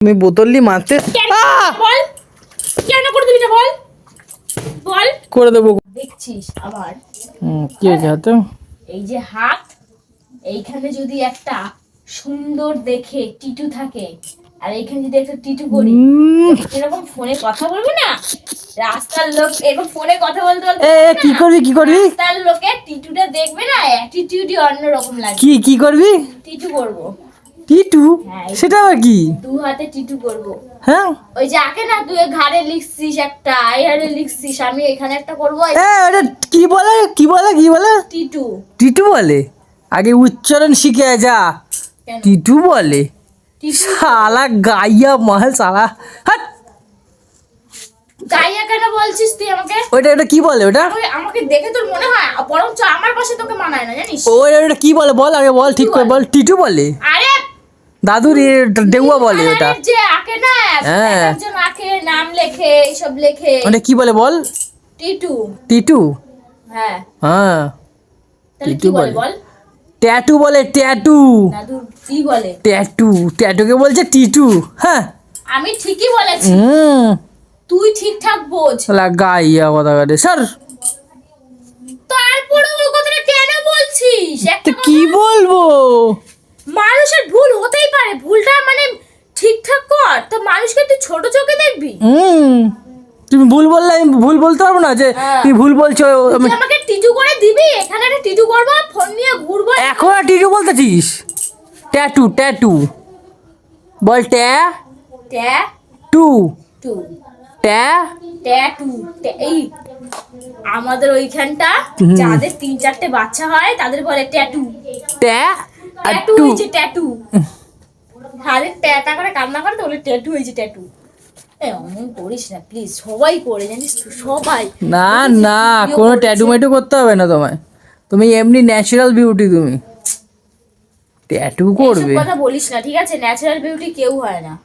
তুমি বোতল নিয়ে মারতে বল। কেন করে দিবি না বল। বল। করে দেবো। দেখছিস আবার। হুম, কি হয়েছে হাতে? এই যে হাত এইখানে যদি একটা সুন্দর দেখে টিটু থাকে আর এইখানে যদি একটা টিটু করি এরকম ফোনে কথা বলব না? রাস্তার লোক এরকম ফোনে কথা বলতে বলতে এ এ, কি করবি? কি করবি? রাস্তার লোকে টিটুটা দেখবে না? অ্যাটিটিউডই অন্যরকম লাগে কি কি করবি? টিটু করব। টিটু? হ্যাঁ। সেটা আবার কি? দু হাতে টিটু করব। হ্যাঁ? ওই যে আগে না তুই ঘাড়ে লিখছিস একটা এই হাড়ে লিখছিস আমি এখানে একটা করব এ ওটা কি বলে? কি বলে? কি বলে? টিটু। টিটু বলে? আগে উচ্চারণ শিখে যা। টিটু বলে? শালা গাইয়া মাল শালা। হাট! গাইয়া কেন বলছিস তুই আমাকে? ওটা ওটা কি বলে ওটা আমাকে- দেখে তোর মনে হয় বরঞ্চ আমার পাশে তোকে মানায় না জানিস? ও ওটা কি বলে? বল আগে বল ঠিক করে বল। টিটু বলে? আরে দাদুর এ দেউয়া বলে ওটা। যে আঁকে না হ্যাঁ। একজন আঁকে নাম লেখে এইসব লেখে। ওটা কি বলে বল? টিটু। টিটু? হ্যাঁ। হ্যাঁ। টিটু বলে বলে। ট্যাটু বলে ট্যাটু। দাদু কি বলে? ট্যাটু। ট্যাটুকে বলছে টিটু। হ্যাঁ। আমি ঠিকই বলেছি। হুম। তুই ঠিকঠাক বোঝ। কথা কাটে স্যার তারপরে ওই কথাটা কেন বলছিস তো একটা কি বলব মানুষের ভুল হতেই পারে ভুলটা মানে ঠিকঠাক কর তো মানুষকে তুই ছোট চোখে দেখবি। হুম। তুমি ভুল বললে আমি ভুল বলতে পারব না যে হ্যাঁ। তুমি ভুল বলছো আমি আমাকে টিটু করে দিবি এখানে একটা টিটু করব ফোন নিয়ে ঘুরবো। এখন আর টিটু বলতেছিস? Tattoo tattoo. বল ট্যা। ট্যা। টু। টু। ট্যা। ট্যাটু। ট্যা- এই আমাদের ওইখানটা যাদের তিন চারটে বাচ্চা হয় তাদের বলে ট্যাটু। ট্যা। ট্যাটু ট্যাটু। আরে ট্যাটা করে কান্না করে তো বলে ট্যাটু হয়েছে ট্যাটু। অমন করিস না প্লিজ সবাই করে জানিস সবাই। না না কোনো ট্যাটু ম্যাটু করতে হবে না তোমায়। তুমি এমনি ন্যাচারাল বিউটি তুমি। ট্যাটু করবে। কথা বলিস না ঠিক আছে? ন্যাচারাল বিউটি কেউ হয় না।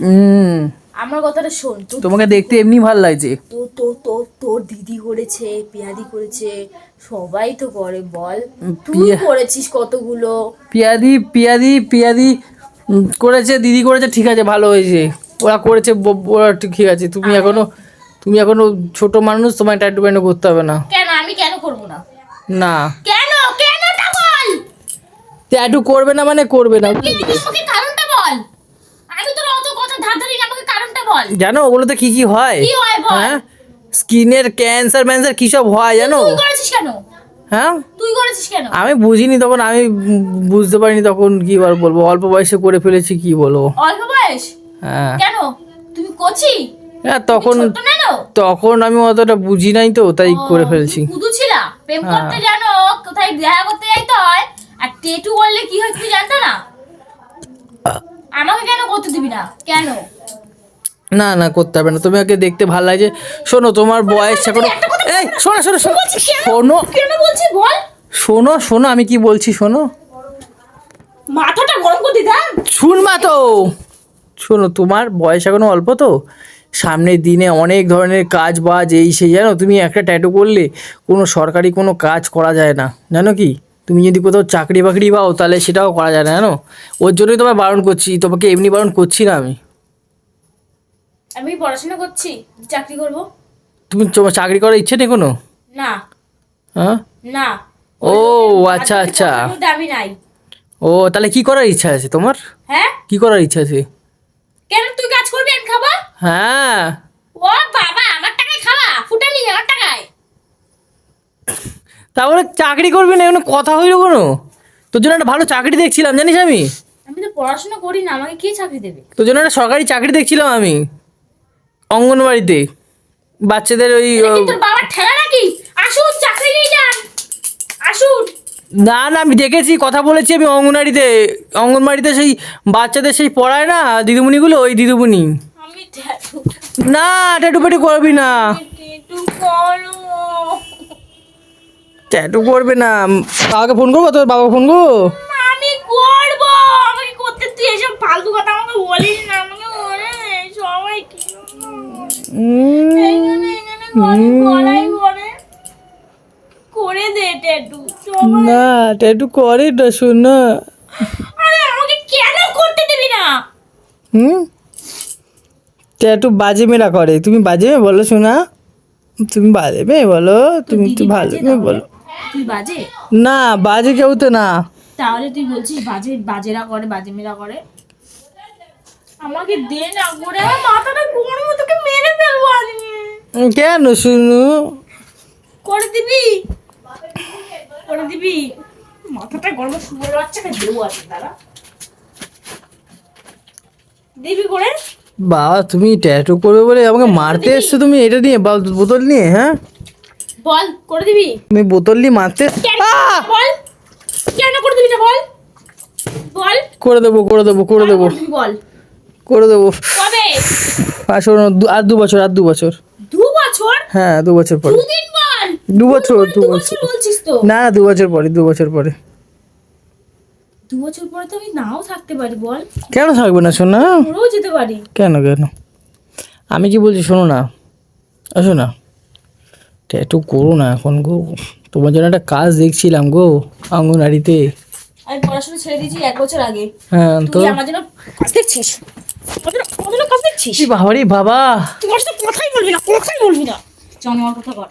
হুম। আমার কথাটা শোন তোমাকে দেখতে এমনি ভালো লাগছে। তো তো তো তোর দিদি করেছে পিয়াদি করেছে সবাই তো করে বল। তুই করেছিস কতগুলো? পিয়াদি পিয়াদি পিয়াদি করেছে দিদি করেছে ঠিক আছে ভালো হয়েছে। ওরা করেছে ওরা ঠিক আছে তুমি এখনও তুমি এখনও ছোট মানুষ তোমায় ট্যাটু প্যাটু করতে হবে না। কেন? আমি কেন করব না? না। কেন? কেনটা বল? ট্যাটু করবে না মানে করবে না কারণটা বল? আমি তোর অত কথা ধার ধারি না, আমাকে কারণটা বল। জানো ওগুলোতে কি কি হয়? কি হয় বল? হ্যাঁ? স্কিনের ক্যান্সার ম্যান্সার কি সব হয় জানো? তুই করেছিস কেন? হ্যাঁ? তুই করেছিস কেন? আমি বুঝিনি তখন আমি বুঝতে পারিনি তখন কি আর বলব। অল্প বয়সে করে ফেলেছি কি বলব? অল্প বয়স? হ্যাঁ। কেন? তুমি কচি? হ্যাঁ তখন? তখন আমি অতটা বুঝি নাই তো তাই করে ফেলেছি। কুদু ছিলা? প্রেম হ্যাঁ। করতে জানো কোথায় দেখা করতে যাইতে হয় আর টেটু করলে কি হয় তুমি জানতো না? আমাকে কেন করতে দিবি না? কেন? না না করতে হবে না। তোমাকে দেখতে ভালো লাগে। শোনো তোমার বয়স এখনও এই শোনো শোনো শোনো। শোনো। বল। শোনো শোনো আমি কি বলছি শোনো। মাথাটা গরম করে দিদা। শুনবা তো। শোনো তোমার বয়স এখনও অল্প তো। সামনের দিনে অনেক ধরনের কাজ বাজ এই সেই জানো তুমি একটা ট্যাটু করলে কোনো সরকারি কোনো কাজ করা যায় না। জানো কি? তুমি যদি কোথাও চাকরি বাকরি পাও তাহলে সেটাও করা যায় না জানো? ওর জন্যই তোমায় বারণ করছি তোমাকে এমনি বারণ করছি না আমি। আমি পড়াশোনা করছি চাকরি করব। তুমি তোমার চাকরি করার ইচ্ছে নেই কোনো? না। হ্যাঁ? না। ও আচ্ছা আচ্ছা। দামি নাই। ও তাহলে কি করার ইচ্ছা আছে তোমার? হ্যাঁ? কি করার ইচ্ছা আছে? কেন তুই কাজ করবি আমি খাব? হ্যাঁ। ও বাবা আমার টাকায় খাওয়া ফুটানি আমার টাকায়। তারপরে চাকরি করবি না কথা হইল কোনো? তোর জন্য একটা ভালো চাকরি দেখছিলাম জানিস আমি? আমি তো পড়াশোনা করি না আমাকে কে চাকরি দেবে? তোর জন্য একটা সরকারি চাকরি দেখছিলাম আমি অঙ্গনবাড়িতে বাচ্চাদের ওই এটা কি তোর বাবার ঠেলা নাকি আসুন চাকরি নিয়ে যান আসুন না না আমি দেখেছি কথা বলেছি আমি অঙ্গনবাড়িতে অঙ্গনবাড়িতে সেই বাচ্চাদের সেই পড়ায় না দিদিমণিগুলো? ওই দিদিমণি। না ট্যাটু পেটু করবি না। ট্যাটু করবে। না। বাবাকে ফোন করব? তোর বাবাকে ফোন করব? আমি করব। আমাকে করতে তুই এসব ফালতু কথা আমাকে বলিস না আমাকে সবাই কি উম, এখানে এখানে ঘরে গলায় ঘরে করে দে ট্যাটু না ট্যাটু করে না শোন। আরে আমাকে কেন করতে দিবি না? হুম? ট্যাটু বাজে মেয়েরা করে। তুমি বাজে মেয়ে বলো শোনা। তুমি বাজে মেয়ে বলো তুমি একটু ভালো মেয়ে বলো। তুই বাজে? না বাজে কেউ তো না। তাহলে তুই বলছিস বাজে বাজেরা করে বাজে করে? আমাকে দে না করে। মাথাটা গরম তোকে মেরে ফেলব কেন শুনু? করে দিবি? করে দিবি? মাথাটা গরম শুয়ে বাচ্চাকে দেবো আছে দিবি করে? বাবা তুমি ট্যাটু করবে বলে আমাকে মারতে এসছো তুমি? এটা নিয়ে বা- বোতল নিয়ে হ্যাঁ? বল করে দিবি? তুমি বোতল নিয়ে মারতে! বল। কেন করে দিবি না বল? বল। করে দেবো করে দেবো করে দেবো। বল। করে দেবো। কবে? দু- আর দু বছর আর দু বছর। দু বছর? হ্যাঁ দু বছর পরে। দুদিন দু বছর দু বছর। না না দু বছর পরে দু বছর পরে। দু বছর পরে তো আমি নাও থাকতে পারি বল। কেন থাকবে না শোনা মরেও যেতে পারি। কেন কেন? আমি কি বলছি শোনো না। আসো না। ট্যাটু করো না এখন গো। তোমার জন্য একটা কাজ দেখছিলাম গো অঙ্গনারীতে আমি পড়াশোনা ছেড়ে দিয়েছি এক বছর আগে। হ্যাঁ তো? আমার জন্য কাজ দেখছিস? আমার জন্য- কাজ দেখছিস? বাবা। তুই আমার সাথে কথাই বলবি না কথাই বলবি না। চল আমার কথা কর